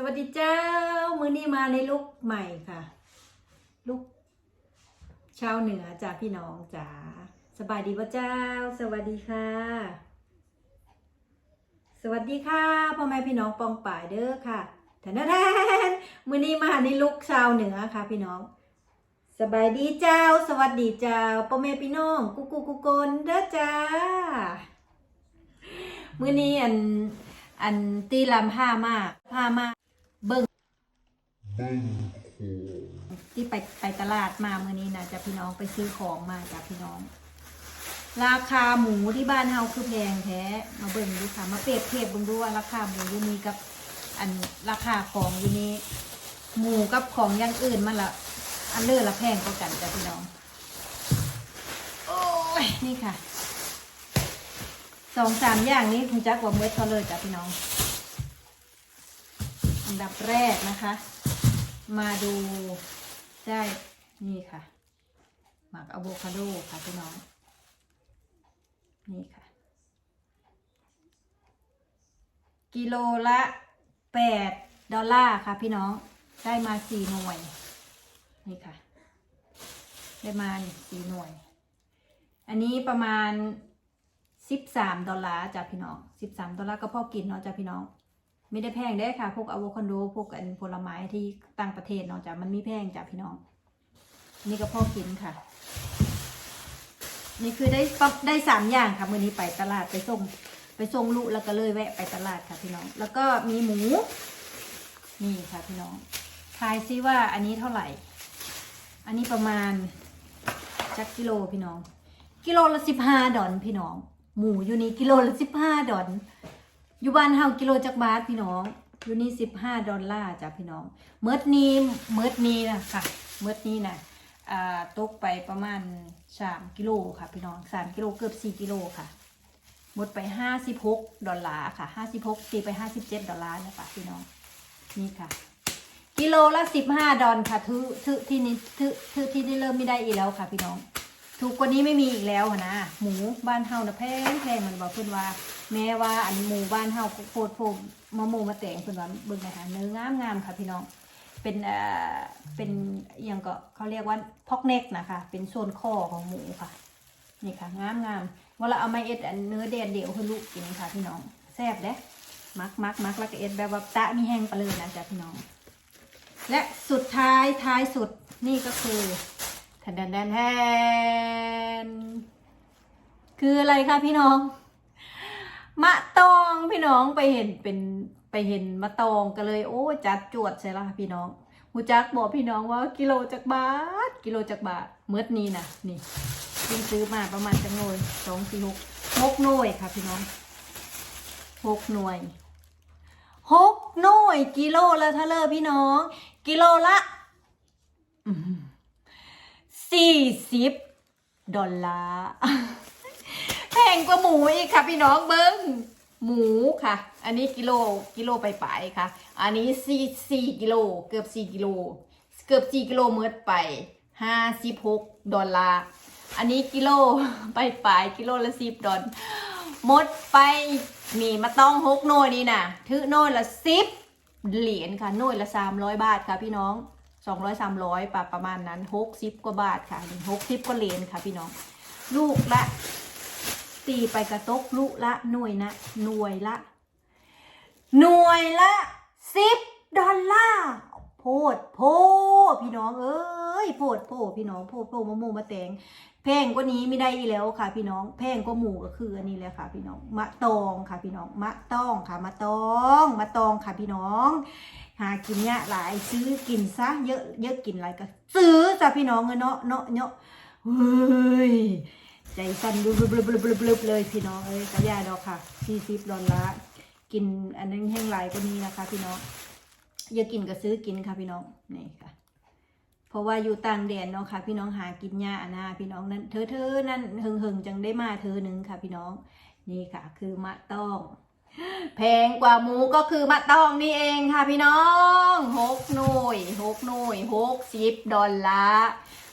สวัสดีเจ้า มือนี้มาในลุกใหม่ค่ะ ลุกชาวเหนือจากพี่น้องจ๋าสบายดีป่ะเจ้า สวัสดีค่ะ สวัสดีค่ะพ่อแม่พี่น้องปองป่ายเด้อค่ะแทนแทนมือนี้มาในลุกชาวเหนือค่ะ พี่น้อง สบายดีเจ้า สวัสดีเจ้าพ่อแม่พี่น้องกุกกุกุกนเด้อจ้ามื้อนี้อันอันตีลำผ้ามากผ้ามา เบิ่งที่ไปไปตลาดมามื้อนี้นะจะพี่น้องไปซื้อของมาจากพี่น้อง ราคาหมูที่บ้านเฮาคือแพงแท้มาเบิ่งดูค่ะมาเปรียบเทียบเบิ่งดูว่าราคาหมูอยู่นี้กับ อันราคาของอยู่นี้ หมูกับของอย่างอื่นมันละอันเลือละแพงกว่ากันจ้ะพี่น้อง โอ้ยนี่ค่ะสองสามอย่างนี้คุณจักว่าเมื่อเขาเลยจ้ะพี่น้อง อันดับแรกนะคะ มาดูได้นี่ค่ะ หมักอะโวคาโดค่ะพี่น้อง นี่ค่ะ กิโลละแปดดอลลาร์ค่ะพี่น้องได้มาสี่หน่วย นี่ค่ะ ได้มาสี่หน่วย อันนี้ประมาณสิบสามดอลลาร์จ้ะพี่น้องสิบสามดอลลาร์ก็พอกินเนาะจ้ะพี่น้อง ไม่ได้แพงได้ค่ะ พวกอะโวคาโดพวกอันผลไม้ที่ต่างประเทศเนาะจ้ะมันไม่แพงจ้ะพี่น้อง นี่ก็พ่อกินค่ะ นี่คือได้ปั๊บได้สามอย่างค่ะมื่อนี้ไปตลาดไปส่ง ไปส่งลูกแล้วก็เลยแวะไปตลาดค่ะพี่น้อง แล้วก็มีหมู นี่ค่ะพี่น้องทายซิว่าอันนี้เท่าไหร่ อันนี้ประมาณจักกิโลพี่น้อง กิโลละสิบห้าดอนพี่น้อง หมูอยู่นี่กิโลละสิบห้าดอน อยู่บ้านเฮากิโลจักบาทพี่น้องอยู่นี่สิบห้าดอลลาร์จ้ะพี่น้องเมื่อนี้เมื่อนี้นะค่ะเมื่อนี้นะอ่าตกไปประมาณสามกิโลค่ะพี่น้องสามกิโลเกือบสี่กิโลค่ะหมดไปห้าสิบหกดอลลาร์ค่ะห้าสิบหกตีไปห้าสิบเจ็ดดอลลาร์นะคะพี่น้องนี่ค่ะ กิโลละสิบห้าดอลค่ะทือทือที่นี้ทือทือที่นี่เริ่มไม่ได้อีกแล้วค่ะพี่น้อง ถูกกว่านี้ไม่มีอีกแล้วอะนะ หมูบ้านเฮานะแพงแพงมันบอกเพิ่อนว่า แม้ว่าอันหมูบ้านเฮาโพดโพดมะโมมาแต่งเพิ่อนว่าเบิ่งนะคะเนื้องามงามค่ะพี่น้อง เป็นเอ่อเป็นอย่างก็เขาเรียกว่าพอกเน็กนะคะ เป็นส่วนคอของหมูค่ะ นี่ค่ะงามงามเวลาเอามาเอ็ดอันเนื้อแดดเดี่ยวให้ลูกกินค่ะพี่น้องแซ่บเด้มักมักมักแล้วก็เอ็ดแบบว่าตะมีแห้งไปเลยนะจ๊ะพี่น้อง และสุดท้ายท้ายสุดนี่ก็คือ แทนแดนแทนคืออะไรคะพี่น้อง มะตองพี่น้องไปเห็นเป็นไปเห็นมะตองก็เลย โอ้จัดจวดใช่ละพี่น้องหูจักบอกพี่น้องว่ากิโลจากบาท กิโลจากบาทเมื่อนี้นะนี่ซื้อมาประมาณจังหน่วยสองสี่หกหกหน่วยค่ะพี่น้องหกหน่วยหกหน่วยกิโลละเท่าเลอพี่น้อง กิโลละ 40 ดอลลาร์แพงกว่าหมูอีกค่ะพี่น้องเบิ้งหมูค่ะ อันนี้กิโลกิโลไปไปค่ะ อันนี้สี่กิโลเกือบสี่กิโลเกือบสี่กิโลเมิดไปห้าสิบหกดอลลาร์อันนี้กิโลไปไปกิโลละสิบดอลหมดไปนี่มาต้องหกโน่นี่นะทึอโน่ละสิบเหรียญค่ะโน่ละสามร้อยบาทค่ะพี่น้อง สองร้อยสามร้อยประมาณนั้นหกสิบกว่าบาทค่ะหกสิบกว่าเหรียญค่ะพี่น้อง ลูกละ ตีไปกระตกลูกละหน่วยนะหน่วยละ หน่วยละสิบดอลลาร์โพดโพพี่น้องเอ้ยโพดโพพี่น้องโพดโพมะม่วงมะแตง แพงกว่านี้ไม่ได้อีกแล้วค่ะ พี่น้อง แพงกว่าหมูก็คืออันนี้แหละค่ะ พี่น้อง มะตองค่ะ พี่น้อง มะตองค่ะ มะตอง มะตองค่ะ พี่น้อง หากินเนี่ยหลายซื้อกินซะเยอะเยอะกินอะไรก็ซื้อจ้ะพี่น้องเนาะเนาะเนาะเฮ้ยใจสั่นบลบลบลบลบลบเลยพี่น้องเอ้ยกระยาดอกค่ะสี่สิบดอลลาร์กินอันนั้นแห้งหลายกว่านี้นะคะ พี่น้องอย่ากินก็ซื้อกินค่ะพี่น้องนี่ค่ะ เพราะว่าอยู่ต่างแดนเนาะค่ะ พี่น้องหากินยากนะพี่น้องนั้นเธอเธอนั่นหึงหึงจังได้มาเธอหนึ่งค่ะ พี่น้องนี่ค่ะ คือมะต้อง แพงกว่าหมูก็คือมะต้องนี่เองค่ะ พี่น้องหกหน่วยหกหน่วยหกสิบดอลลาร์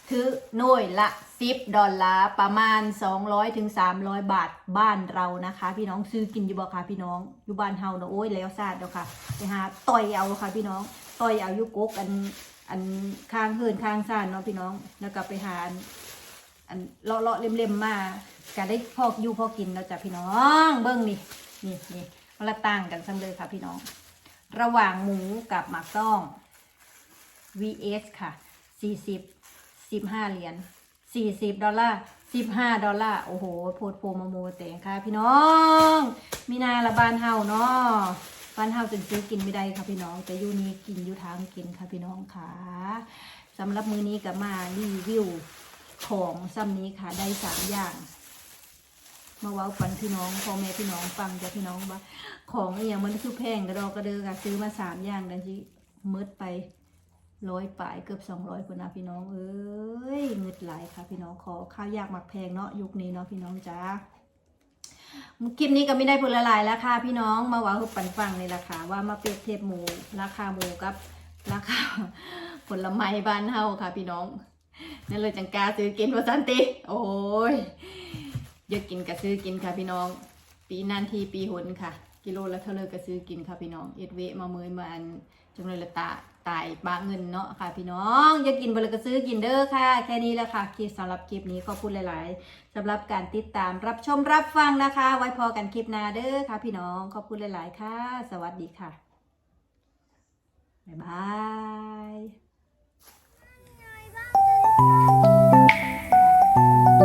ถือหน่วยละ10ดอลลาร์ประมาณ 200ถึง300 บาทบ้านเรานะคะ พี่น้องซื้อกินอยู่บ่ค่ะพี่น้องอยู่บ้านเฮาเนาะโอ้ยแล้วซาดเด้อค่ะไปหาต่อยเอาค่ะพี่น้องต่อยเอายู่กกอัน อันข้างเฮินข้างซ่านเนาะพี่น้อง แล้วก็ไปหาอันอันเลาะเลาะเล็มๆมาก็ได้พอกอยู่พอกินแล้วจ้ะพี่น้อง เบิ้งนี่นี่นี่มันละต่างกันซังเลยค่ะพี่น้อง ระหว่างหมูกับหมักต้อง vs ค่ะ40 15เหรียญ40ดอลลาร์15ดอลลาร์โอ้โหโพดโพมโมแต่งค่ะ พี่น้อง มีนาละบานเฮาเนาะ บ้านเฮาจนซื้อกินไม่ได้ค่ะพี่น้อง แต่อยู่นี้กินอยู่ทางกินค่ะพี่น้องค่ะสำหรับมือนี้ก็มารีวิวของซ้ำนี้ค่ะได้สามอย่าง มาเว้าฟันพี่น้องพ่อแม่พี่น้องฟังจากพี่น้องว่า ของอย่างมันคือแพงกระดอกกระเดือค่ะซื้อมาสามอย่างดังที่มืดไปร้อยปลายเกือบสองร้อยคนนะพี่น้องเอ้ยเงึดหลายค่ะพี่น้องขอข้าวยากหมักแพงเนาะยุคนี้เนาะพี่น้องจ้า คลิปนี้ก็ไม่ได้ผลละลายแล้วค่ะพี่น้องมาว่าหุบปันฟังเลยล่ะค่ะว่ามาเปรียบเทียบหมูราคาหมูกับราคาผลไม้บ้านเฮาค่ะ พี่น้องนั่นเลยจังกาซื้อกินว่าสันติ โอ้ยเยอะกินก็ซื้อกินค่ะพี่น้อง ปีนันทีปีหนค่ะ กิโลละเท่าเลยก็ซื้อกินค่ะพี่น้องเอ็ดเวมาเมยมาอันจงเลยละตาตายบาเงินเนาะค่ะพี่น้องอยากกินบ่เลก็ซื้อกินเด้อค่ะ แค่นี้แหละค่ะคลิปสำหรับคลิปนี้ขอบคุณหลาย ๆสำหรับการติดตามรับชมรับฟังนะคะ ไว้พอกันคลิปหน้าเด้อค่ะ พี่น้องขอบคุณหลาย ๆ ค่ะ สวัสดีค่ะบ๊ายบาย